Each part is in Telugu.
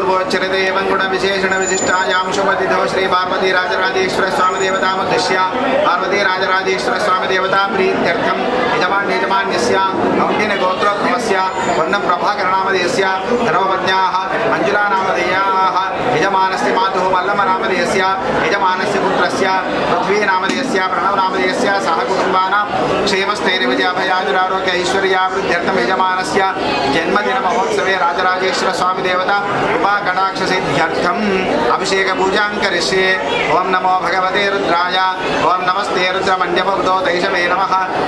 पूर्वोचरदेवंगुण विशेषण विशिष्टायां शुभतिथो श्री पार्वती राजराजेश्वर स्वामी देवता मध्य पार्वती राजराजेश्वर पूर्वोच्चरदेवङ्गुणविशेषणविशिष्टायां शुभतिथौ श्रीपार्वतीराजराजेश्वरस्वामिदेवतामुद्दिश्य पार्वतीराजराजेश्वरस्वामिदेवताप्रीत्यर्थं यजमान्यजमान्यस्य औण्डिनगोत्रोद्भवस्य वर्णप्रभाकरनामधेयस्य धर्मपत्न मञ्जुलानामधेय యజమానస్య మాతు మల్లమనామధేయస్య యజమానస్య పుత్రస్య పృథ్వీనామధేయస్య ప్రణవనామధేయస్య సహ కుటుంబానాం క్షేమస్థైర్యజాభయాదురారోగ్య ఐశ్వర్యాభివృద్ధ్యర్థం యజమానస్య జన్మదిన మహోత్సవే రాజరాజేశ్వర స్వామి దేవత కృపాకటాక్షసిద్ధ్యర్థం అభిషేక పూజాం కరిష్యే ఓం నమో భగవతే రుద్రాయ. ఓం నమస్తే రుద్రమణ్యపదో దైషమే నమ.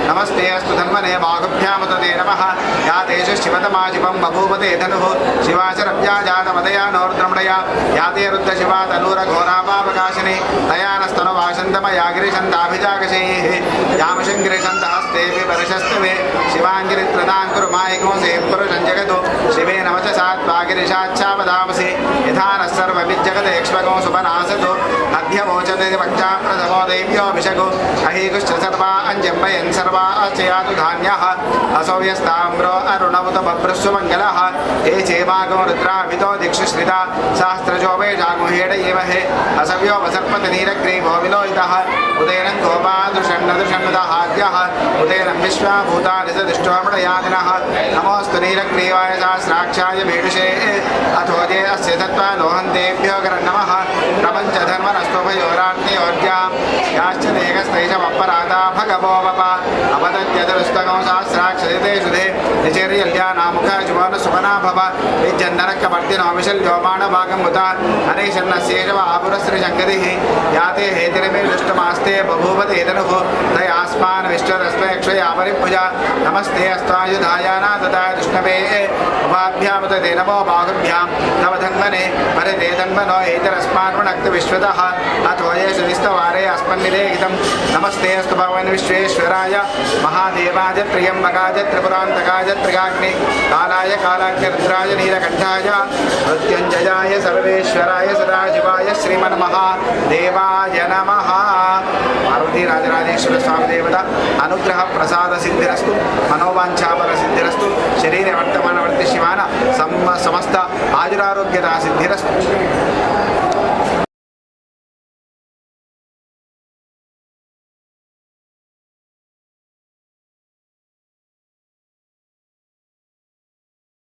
నమస్తే అస్తు ధన్మనే బాహుభ్యామతదే నమ. యా దేశ శివతమా శివం బభూపతే ధను శివాచరవ్యాజాతమదయా నోర్ద్రమణయా ते रुद्रशिवा तनूरघोरापापकाशिनी तया नस्तनुवासन्तमया गिरिशन्ताभिजाकशैः यामशङ्गिरिशन्तहस्तेऽपि परशस्तवे शिवाङ्गिरित्रदाङ्कुरु मायिकोऽसे पुरुषं जगतो शिवे नमच सात्वागिरिशाच्छापदामसि यथा नः सर्वविज्जगदेक्ष्मगो सुपनासतो अध्यवोचते वक्ता प्रथमो दैव्योऽभिषगो अहीकुश्च सर्वा अञ्जम्बयन् सर्वा अचयातु धान्यः असौ यस्ताम्रो अरुणमुत बभ्रस्व मङ्गलः हे चेवागो रुद्राभितो दिक्षु श्रिता सहस्रजो गोपे जागुहेड गोपेशागुहेट हे असव्यो वसर्पतनीरग्रे गोविनो इतः उदयनं गोपादुषण्णदुषण्णदहाद्यः। उदयनं विश्वा भूतानि सदिष्टोमृडयादिनः नमोऽस्तु नीरग्रीवाय सहस्राक्षाय भेडुषे अथोदे अस्य तत्त्वा लोहन्तेभ्यो करन्नमः प्रपञ्चधर्मनस्तोभयोराज्ञयोर्याम् యాశ్చ దేహస్తైషమపరాధా భగవోప అవదద్యదరుస్తకం సహస్రాక్షదేషు దే నిచర్యల్యానాముఖ శుభన శుభనాభవ నిజన్నరక్కవర్తినో విశల్యోమాణభాగముత హరేషన్నశేషవ ఆపురశ్రీ శంకరి యాతే హేతిరమే దృష్టమాస్తే బభూవతేతను తయాస్మాన్ విశ్వరస్మయక్షయాపరిభుజ నమస్తే అస్తాయుధాయానా తదా కృష్ణవే ఉమాభ్యాముత దే నమో బాహుభ్యాం నవ ధన్వనే పరే దే ధన్వనో ఏతరస్మాన్మణక్త విశ్వత అథోయేషు నిస్తవారే అస్మ సమన్నిరేగితం నమస్తే అస్తు భగవన్ విశ్వేశ్వరాయ. మహాదేవాయ త్రియంబకాయ త్రిపురాంతకాయ త్రిగాగ్ని. కాలాయ కాలాక్షరుద్రాయ నీలకంఠాయ. మృత్యుంజయాయ సర్వేశ్వరాయ సదాశివాయ శ్రీమన్ మహాదేవాయ నమ. పార్వతి రాజరాజేశ్వర స్వామి దేవత. అనుగ్రహ ప్రసాద సిద్ధిరస్తు. మనోవాంఛాపర సిద్ధిరస్తు. శరీర వర్తమాన వర్తి శివాన సమస్త ఆయురారోగ్యత సిద్ధిరస్తు.